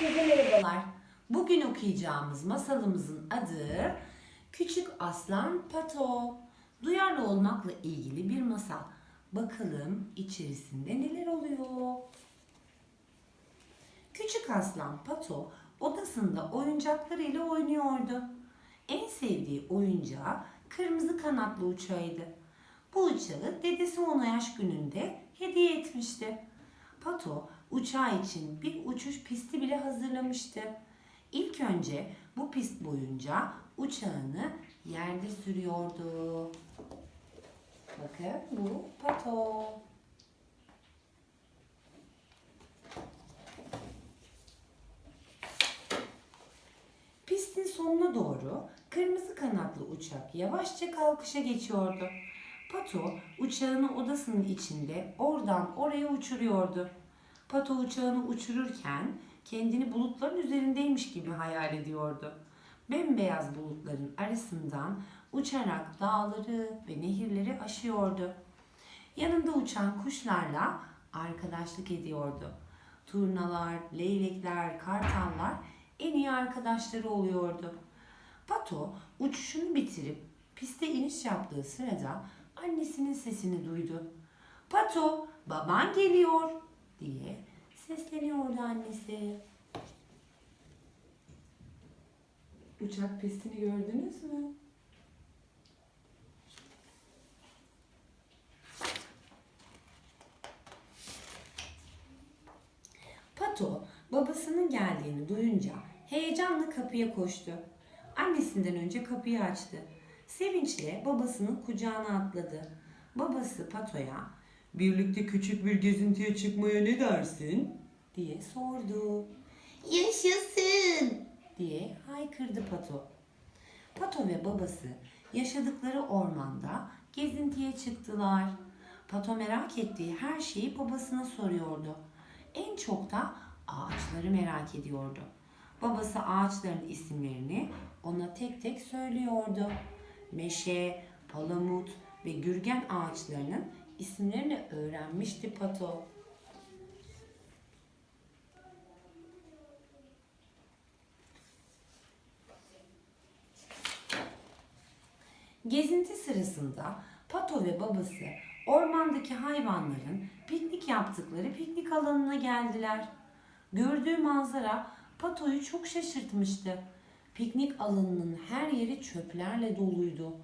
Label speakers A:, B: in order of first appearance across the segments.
A: Herkese merhabalar. Bugün okuyacağımız masalımızın adı Küçük Aslan Pato. Duyarlı olmakla ilgili bir masal. Bakalım içerisinde neler oluyor? Küçük Aslan Pato odasında oyuncaklarıyla oynuyordu. En sevdiği oyuncağı kırmızı kanatlı uçağıydı. Bu uçağı dedesi ona yaş gününde hediye etmişti. Pato uçağı için bir uçuş pisti bile hazırlamıştı. İlk önce bu pist boyunca uçağını yerde sürüyordu. Bakın bu Pato. Pistin sonuna doğru kırmızı kanatlı uçak yavaşça kalkışa geçiyordu. Pato uçağını odasının içinde oradan oraya uçuruyordu. Pato uçağını uçururken kendini bulutların üzerindeymiş gibi hayal ediyordu. Bembeyaz bulutların arasından uçarak dağları ve nehirleri aşıyordu. Yanında uçan kuşlarla arkadaşlık ediyordu. Turnalar, leylekler, kartallar en iyi arkadaşları oluyordu. Pato uçuşunu bitirip piste iniş yaptığı sırada annesinin sesini duydu. Pato, baban geliyor diye sesleniyordu annesi. Uçak pistini gördünüz mü? Pato babasının geldiğini duyunca heyecanla kapıya koştu. Annesinden önce kapıyı açtı. Sevinçle babasının kucağına atladı. Babası Pato'ya birlikte küçük bir gezintiye çıkmaya ne dersin? diye sordu.
B: Yaşasın.
A: diye haykırdı Pato. Pato ve babası yaşadıkları ormanda gezintiye çıktılar. Pato merak ettiği her şeyi babasına soruyordu. En çok da ağaçları merak ediyordu. Babası ağaçların isimlerini ona tek tek söylüyordu. Meşe, palamut ve gürgen ağaçlarının isimlerini öğrenmişti Pato. Gezinti sırasında Pato ve babası ormandaki hayvanların piknik yaptıkları piknik alanına geldiler. Gördüğü manzara Pato'yu çok şaşırtmıştı. Piknik alanının her yeri çöplerle doluydu.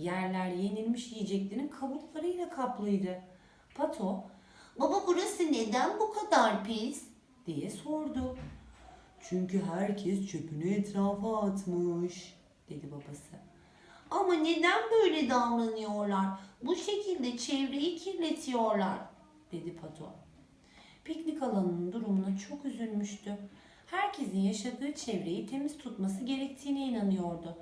A: Yerler yenilmiş yiyeceklerin kabuklarıyla kaplıydı. Pato
B: Baba burası neden bu kadar pis?
A: diye sordu. Çünkü herkes çöpünü etrafa atmış, dedi babası.
B: Ama neden böyle davranıyorlar? Bu şekilde çevreyi kirletiyorlar.
A: dedi Pato. Piknik alanının durumuna çok üzülmüştü. Herkesin yaşadığı çevreyi temiz tutması gerektiğine inanıyordu.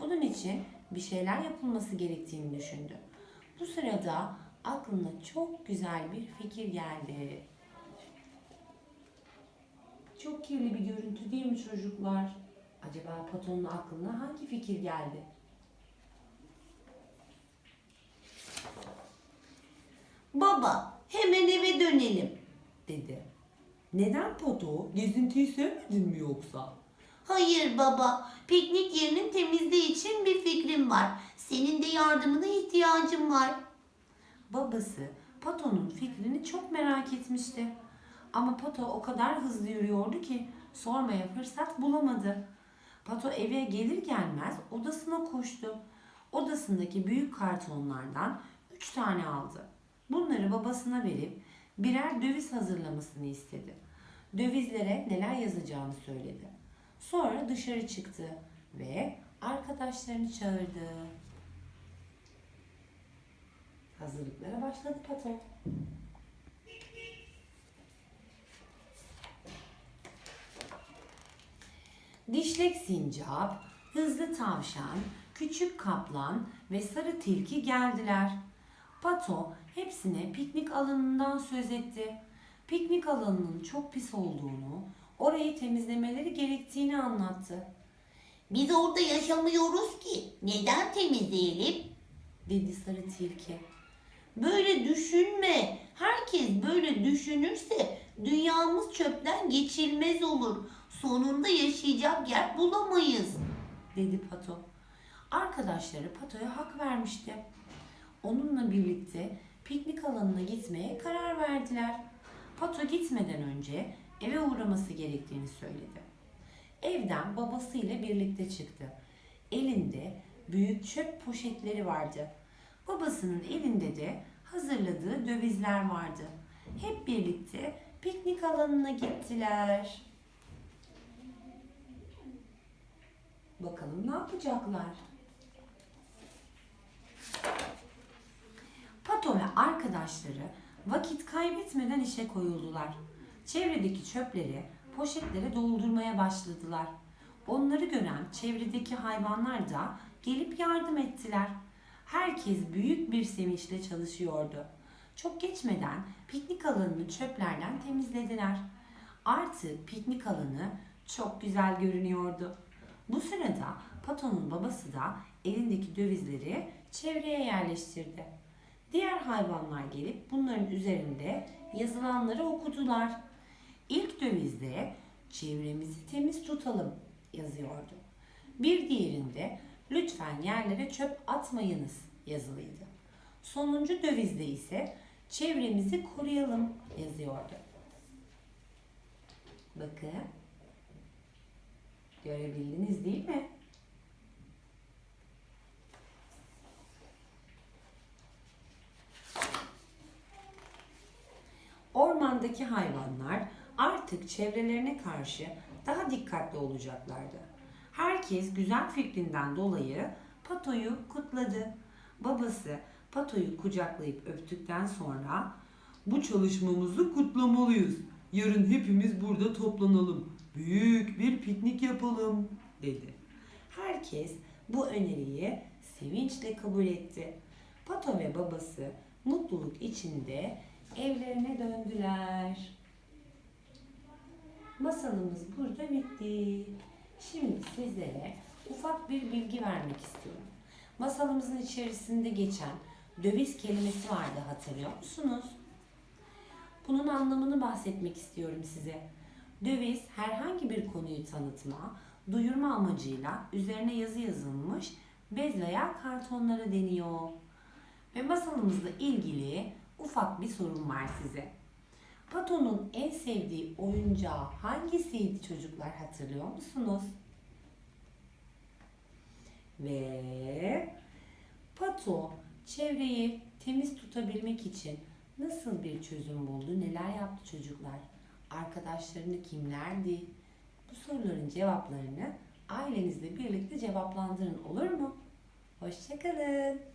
A: Bunun için bir şeyler yapılması gerektiğini düşündü. Bu sırada aklına çok güzel bir fikir geldi. Çok kirli bir görüntü değil mi çocuklar? Acaba Pato'nun aklına hangi fikir geldi?
B: Baba hemen eve dönelim.
A: dedi. Neden Pato? Gezintiyi sevmedin mi yoksa?
B: Hayır baba, piknik yerinin temizliği için bir fikrim var. Senin de yardımına ihtiyacım var.
A: Babası Pato'nun fikrini çok merak etmişti. Ama Pato o kadar hızlı yürüyordu ki sormaya fırsat bulamadı. Pato eve gelir gelmez odasına koştu. Odasındaki büyük kartonlardan üç tane aldı. Bunları babasına verip birer döviz hazırlamasını istedi. Dövizlere neler yazacağını söyledi. Sonra dışarı çıktı ve arkadaşlarını çağırdı. Hazırlıklara başladı Pato. Dişlek sincap, hızlı tavşan, küçük kaplan ve sarı tilki geldiler. Pato hepsine piknik alanından söz etti. Piknik alanının çok pis olduğunu, orayı temizlemeleri gerektiğini anlattı.
B: Biz orada yaşamıyoruz ki. Neden temizleyelim?
A: Dedi sarı tilki.
B: Böyle düşünme. Herkes böyle düşünürse Dünyamız çöpten geçilmez olur. Sonunda yaşayacak yer bulamayız.
A: dedi Pato. Arkadaşları Pato'ya hak vermişti. Onunla birlikte piknik alanına gitmeye karar verdiler. Pato gitmeden önce eve uğraması gerektiğini söyledi. Evden babasıyla birlikte çıktı. Elinde büyük çöp poşetleri vardı. Babasının elinde de hazırladığı dövizler vardı. Hep birlikte piknik alanına gittiler. Bakalım ne yapacaklar? Pato ve arkadaşları vakit kaybetmeden işe koyuldular. Çevredeki çöpleri poşetlere doldurmaya başladılar. Onları gören çevredeki hayvanlar da gelip yardım ettiler. Herkes büyük bir sevinçle çalışıyordu. Çok geçmeden piknik alanını çöplerden temizlediler. Artık piknik alanı çok güzel görünüyordu. Bu sırada Pato'nun babası da elindeki dövizleri çevreye yerleştirdi. Diğer hayvanlar gelip bunların üzerinde yazılanları okudular. İlk dövizde çevremizi temiz tutalım yazıyordu. Bir diğerinde lütfen yerlere çöp atmayınız yazılıydı. Sonuncu dövizde ise çevremizi koruyalım yazıyordu. Bakın. Görebildiniz değil mi? Ormandaki hayvanlar artık çevrelerine karşı daha dikkatli olacaklardı. Herkes güzel fikrinden dolayı Pato'yu kutladı. Babası Pato'yu kucaklayıp öptükten sonra
C: Bu çalışmamızı kutlamalıyız. Yarın hepimiz burada toplanalım. Büyük bir piknik yapalım dedi.
A: herkes bu öneriyi sevinçle kabul etti. Pato ve babası mutluluk içinde evlerine döndüler. Masalımız burada bitti. Şimdi sizlere ufak bir bilgi vermek istiyorum. Masalımızın içerisinde geçen döviz kelimesi vardı hatırlıyor musunuz? Bunun anlamını bahsetmek istiyorum size. Döviz herhangi bir konuyu tanıtma, duyurma amacıyla üzerine yazı yazılmış bez veya kartonlara deniyor. Ve masalımızla ilgili ufak bir sorum var size. Pato'nun en sevdiği oyuncağı hangisiydi çocuklar hatırlıyor musunuz? Ve Pato çevreyi temiz tutabilmek için nasıl bir çözüm buldu? Neler yaptı çocuklar? Arkadaşlarını kimlerdi? Bu soruların cevaplarını ailenizle birlikte cevaplandırın olur mu? Hoşçakalın.